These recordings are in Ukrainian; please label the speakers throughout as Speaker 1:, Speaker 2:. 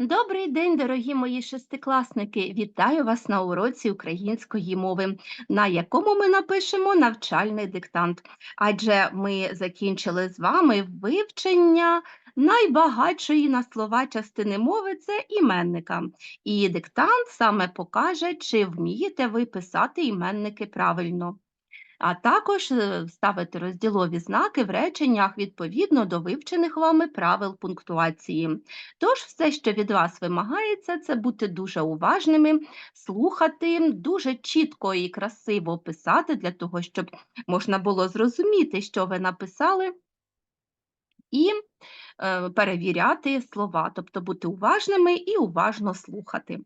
Speaker 1: Добрий день, дорогі мої шестикласники! Вітаю вас на уроці української мови, на якому ми напишемо навчальний диктант. Адже ми закінчили з вами вивчення найбагатшої на слова частини мови це іменника. І диктант саме покаже, чи вмієте ви писати іменники правильно а також е, ставити розділові знаки в реченнях відповідно до вивчених вами правил пунктуації. Тож, все, що від вас вимагається, це бути дуже уважними, слухати, дуже чітко і красиво писати, для того, щоб можна було зрозуміти, що ви написали. І е, перевіряти слова, тобто бути уважними і уважно слухати.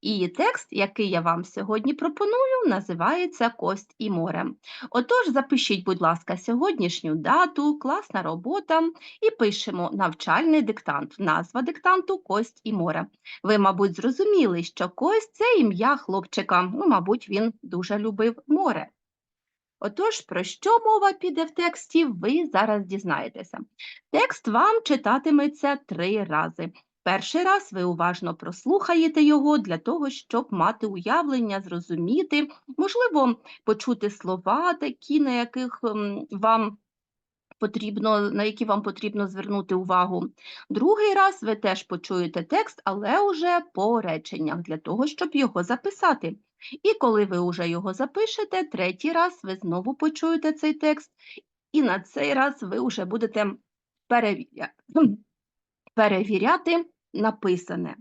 Speaker 1: І текст, який я вам сьогодні пропоную, називається Кость і море. Отож, запишіть, будь ласка, сьогоднішню дату, класна робота і пишемо навчальний диктант. Назва диктанту Кость і море. Ви, мабуть, зрозуміли, що кость це ім'я хлопчика, ну, мабуть, він дуже любив море. Отож, про що мова піде в тексті, ви зараз дізнаєтеся. Текст вам читатиметься три рази. Перший раз ви уважно прослухаєте його для того, щоб мати уявлення, зрозуміти, можливо, почути слова такі, на яких вам потрібно, на які вам потрібно звернути увагу. Другий раз ви теж почуєте текст, але уже по реченнях, для того, щоб його записати. І коли ви вже його запишете, третій раз ви знову почуєте цей текст, і на цей раз ви вже будете перевіряти написане.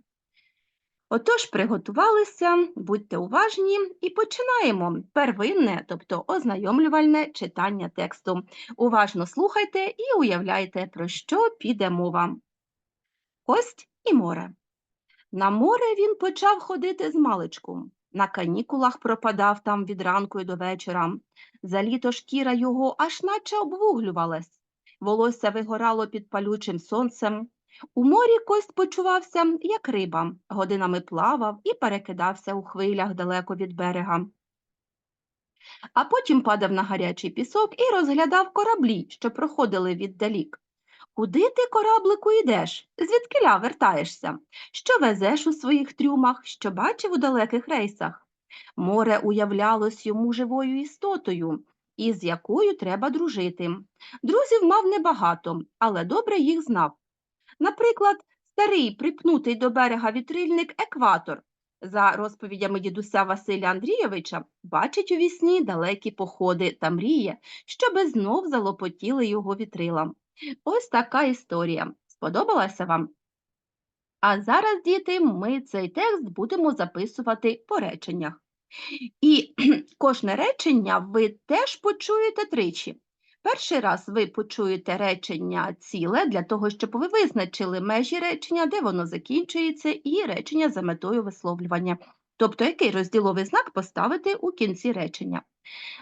Speaker 1: Отож, приготувалися, будьте уважні і починаємо первинне, тобто ознайомлювальне читання тексту. Уважно слухайте і уявляйте, про що піде мова. Кость і море. На море він почав ходити з маличку. На канікулах пропадав там від ранку до вечора. За літо шкіра його аж наче обвуглювалась. Волосся вигорало під палючим сонцем, у морі кость почувався, як риба, годинами плавав і перекидався у хвилях далеко від берега. А потім падав на гарячий пісок і розглядав кораблі, що проходили віддалік. Куди ти, кораблику, йдеш? Звідкиля вертаєшся? Що везеш у своїх трюмах, що бачив у далеких рейсах? Море уявлялось йому живою істотою, із якою треба дружити. Друзів мав небагато, але добре їх знав. Наприклад, старий припнутий до берега вітрильник екватор, за розповідями дідуся Василя Андрійовича, бачить у вісні далекі походи та мріє, щоби знов залопотіли його вітрилам. Ось така історія. Сподобалася вам? А зараз, діти, ми цей текст будемо записувати по реченнях. І кожне речення ви теж почуєте тричі. Перший раз ви почуєте речення ціле для того, щоб ви визначили межі речення, де воно закінчується, і речення за метою висловлювання. Тобто, який розділовий знак поставити у кінці речення.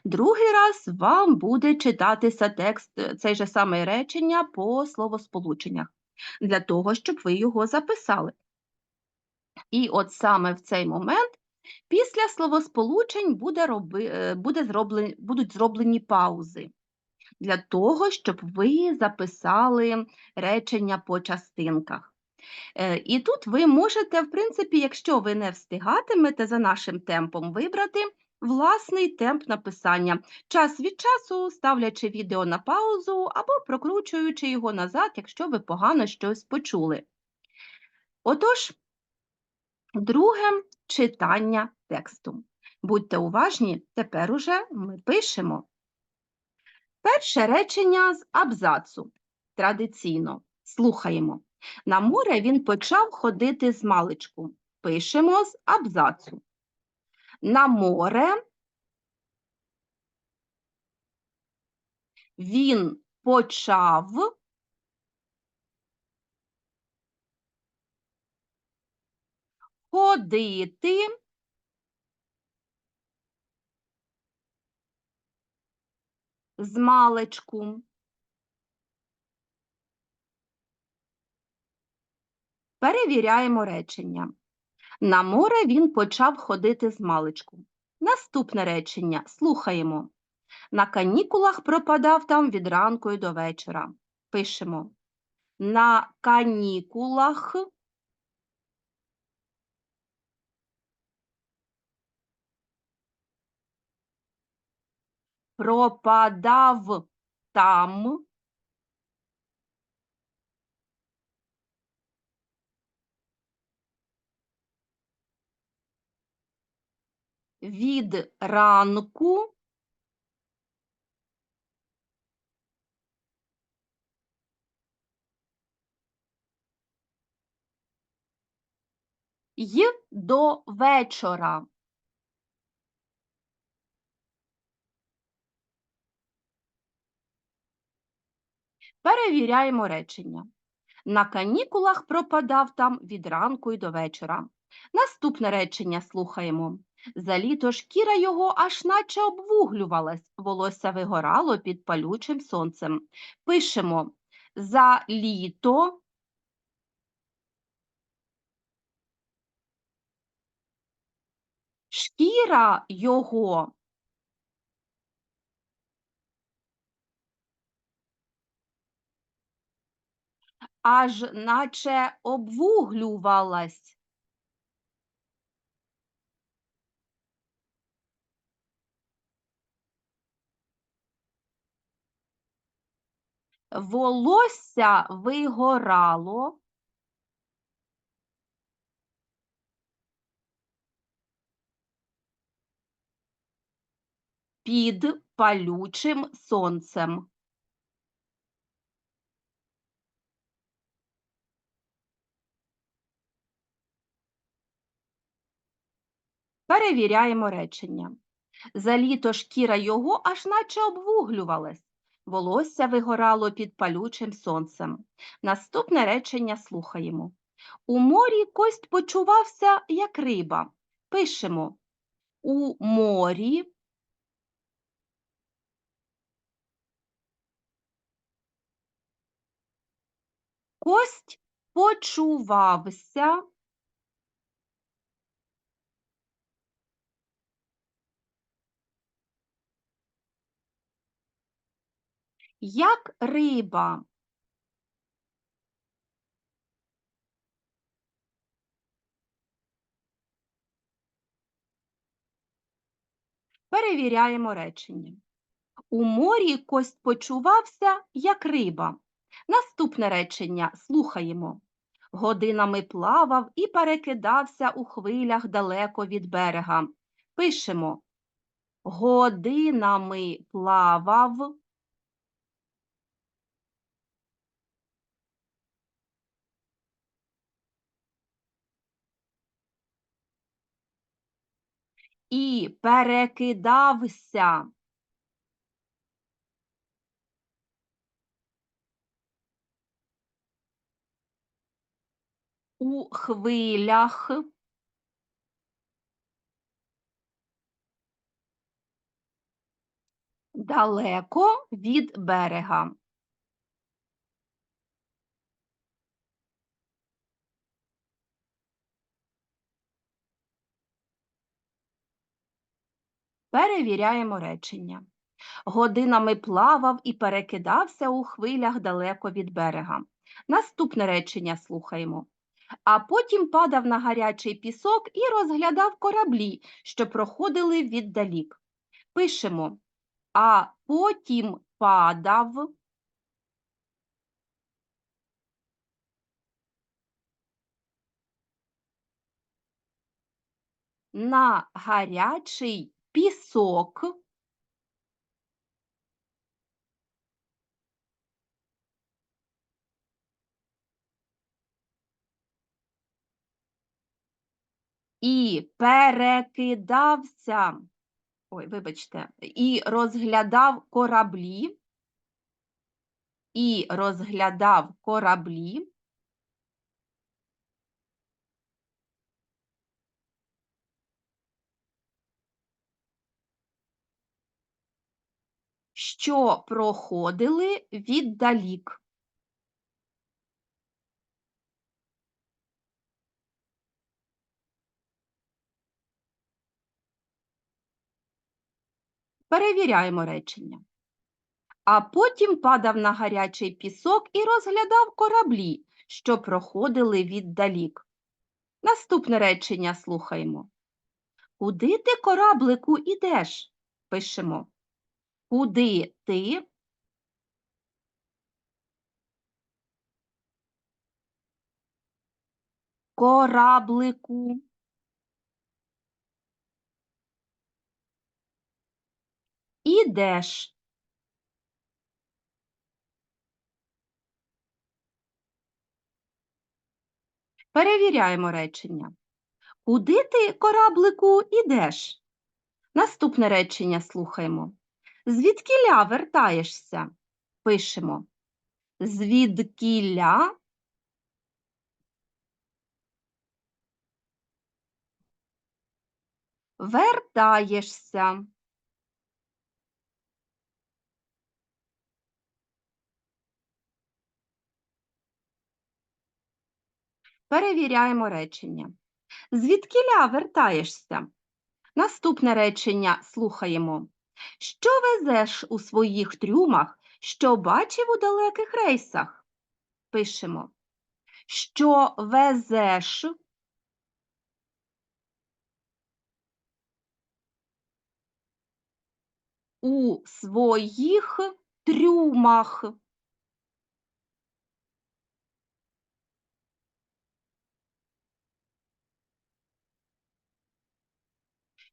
Speaker 1: Другий раз вам буде читатися текст цей же саме речення по словосполученнях, для того, щоб ви його записали. І от саме в цей момент після словосполучень буде роби, е, буде зроблені, будуть зроблені паузи для того, щоб ви записали речення по частинках. Е, і тут ви можете, в принципі, якщо ви не встигатимете за нашим темпом, вибрати власний темп написання, час від часу ставлячи відео на паузу або прокручуючи його назад, якщо ви погано щось почули. Отож, друге читання тексту. Будьте уважні, тепер уже ми пишемо. Перше речення з абзацу. Традиційно. Слухаємо. На море він почав ходити з маличку. Пишемо з абзацу. На море він почав ходити з маличку. Перевіряємо речення. На море він почав ходити з маличку. Наступне речення слухаємо. На канікулах пропадав там від ранку і до вечора. Пишемо. На канікулах пропадав там. Від ранку й до вечора. Перевіряємо речення. На канікулах пропадав там від ранку й до вечора. Наступне речення слухаємо. За літо шкіра його аж наче обвуглювалась, волосся вигорало під палючим сонцем. Пишемо за літо шкіра його аж наче обвуглювалась. Волосся вигорало. Під палючим сонцем. Перевіряємо речення. За літо шкіра його аж наче обвуглювалась. Волосся вигорало під палючим сонцем. Наступне речення слухаємо. У морі кость почувався, як риба. Пишемо у морі кость почувався як риба. Перевіряємо речення. У морі кость почувався, як риба. Наступне речення слухаємо. Годинами плавав і перекидався у хвилях далеко від берега. Пишемо. Годинами плавав. І перекидався. У хвилях. Далеко від берега. Перевіряємо речення. Годинами плавав і перекидався у хвилях далеко від берега. Наступне речення слухаємо. А потім падав на гарячий пісок і розглядав кораблі, що проходили віддалік. Пишемо, а потім падав на гарячий пісок. І перекидався, ой, вибачте, і розглядав кораблі, і розглядав кораблі, що проходили віддалік. Перевіряємо речення. А потім падав на гарячий пісок і розглядав кораблі, що проходили віддалік. Наступне речення слухаємо. Куди ти, кораблику, ідеш? Пишемо. Куди ти? Кораблику. Ідеш. Перевіряємо речення. Куди ти, кораблику, ідеш? Наступне речення слухаємо. Звідкіля вертаєшся? Пишемо. Звідкіля вертаєшся. Перевіряємо речення. Звідкіля вертаєшся? Наступне речення слухаємо. Що везеш у своїх трюмах, що бачив у далеких рейсах? Пишемо. Що везеш у своїх трюмах?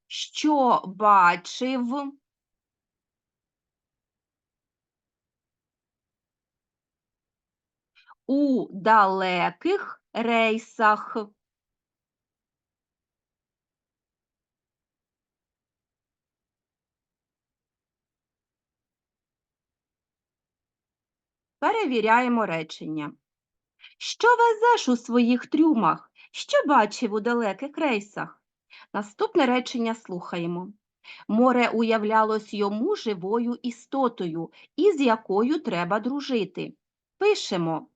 Speaker 1: Що бачив у далеких рейсах? Перевіряємо речення. Що везеш у своїх трюмах? Що бачив у далеких рейсах? Наступне речення слухаємо. Море уявлялось йому живою істотою, із якою треба дружити. Пишемо.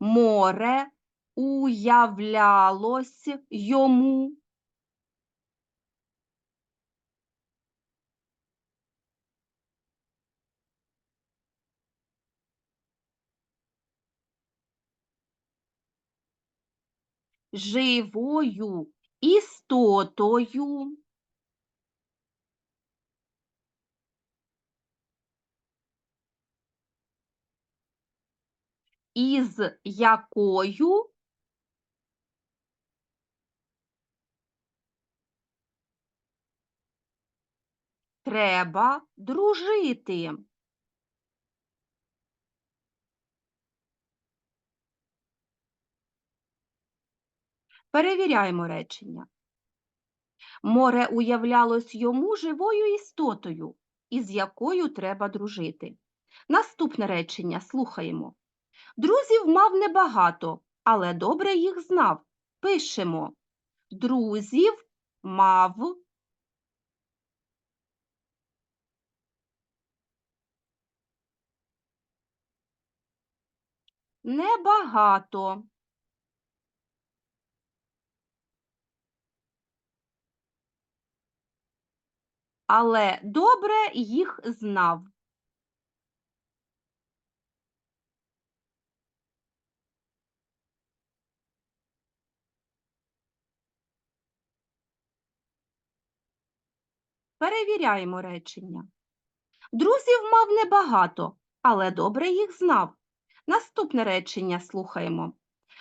Speaker 1: Море уявлялось йому. Живою істотою. Із якою треба дружити. Перевіряємо речення. Море уявлялось йому живою істотою, із якою треба дружити. Наступне речення слухаємо. Друзів мав небагато, але добре їх знав. Пишемо. Друзів мав небагато. Але добре їх знав. Перевіряємо речення. Друзів мав небагато, але добре їх знав. Наступне речення слухаємо.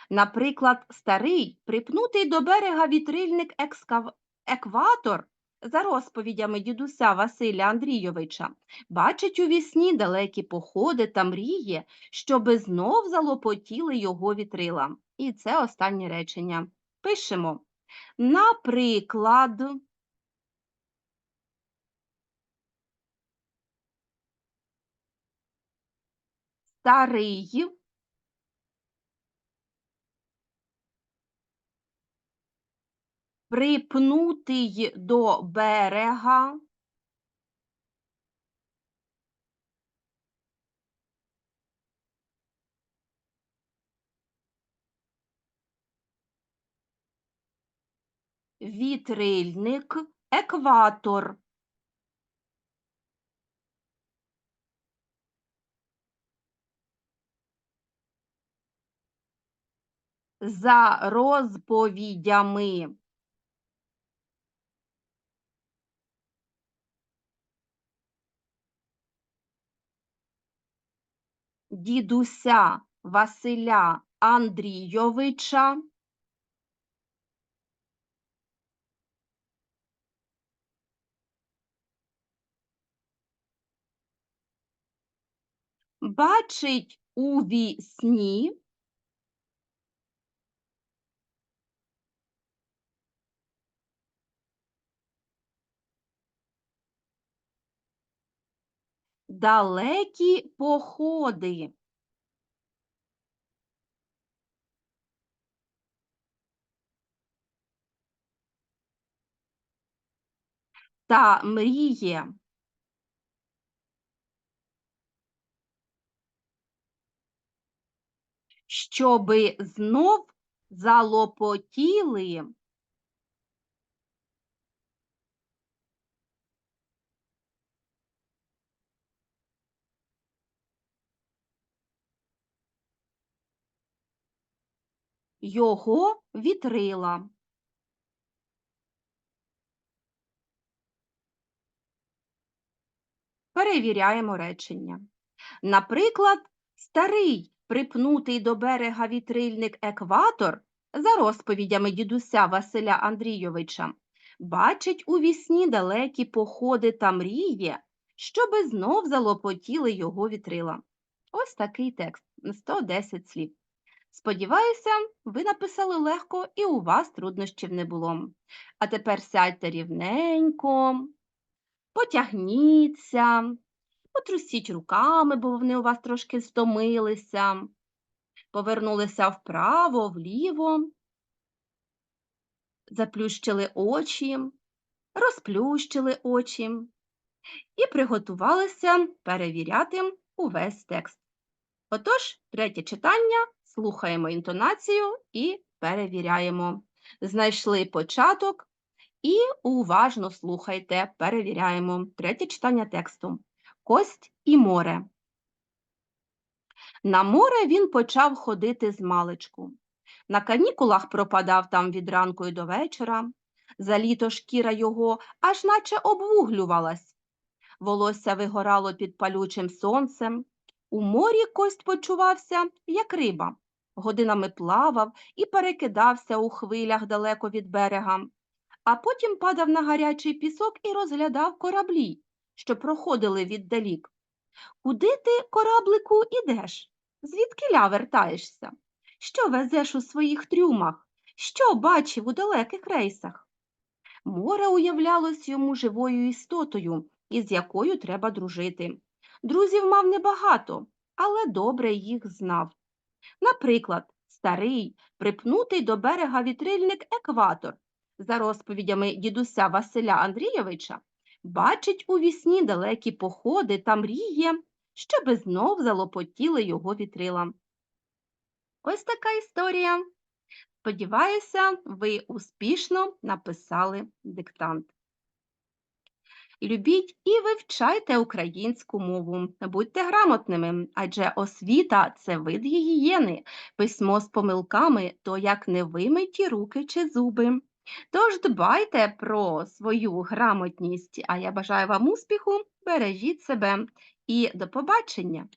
Speaker 1: Наприклад, старий припнутий до берега вітрильник екскав... екватор, за розповідями дідуся Василя Андрійовича, бачить у вісні далекі походи та мріє, щоби знов залопотіли його вітрила. І це останнє речення. Пишемо. Наприклад, старий припнутий до берега вітрильник екватор. За розповідями. Дідуся Василя Андрійовича. Бачить у вісні далекі походи. Та мріє щоби знов залопотіли його вітрила. Перевіряємо речення. Наприклад, старий припнутий до берега вітрильник екватор, за розповідями дідуся Василя Андрійовича, бачить у вісні далекі походи та мріє, щоби знов залопотіли його вітрила. Ось такий текст 110 слів. Сподіваюся, ви написали легко і у вас труднощів не було. А тепер сядьте рівненько, потягніться, потрусіть руками, бо вони у вас трошки стомилися, повернулися вправо, вліво, заплющили очі, розплющили очі і приготувалися перевіряти увесь текст. Отож, третє читання, слухаємо інтонацію і перевіряємо. Знайшли початок і уважно слухайте, перевіряємо. Третє читання тексту. Кость і море. На море він почав ходити з маличку. На канікулах пропадав там від ранку й до вечора. За літо шкіра його аж наче обвуглювалась. Волосся вигорало під палючим сонцем. У морі кость почувався, як риба. Годинами плавав і перекидався у хвилях далеко від берега, а потім падав на гарячий пісок і розглядав кораблі, що проходили віддалік. Куди ти, кораблику, ідеш? Звідкиля вертаєшся? Що везеш у своїх трюмах? Що бачив у далеких рейсах? Море уявлялось йому живою істотою, із якою треба дружити. Друзів мав небагато, але добре їх знав. Наприклад, старий, припнутий до берега вітрильник екватор, за розповідями дідуся Василя Андрійовича, бачить у вісні далекі походи та мріє, щоби знов залопотіли його вітрила. Ось така історія. Сподіваюся, ви успішно написали диктант. Любіть і вивчайте українську мову. Будьте грамотними, адже освіта це вид гігієни, письмо з помилками то як невимиті руки чи зуби. Тож дбайте про свою грамотність, а я бажаю вам успіху, бережіть себе і до побачення!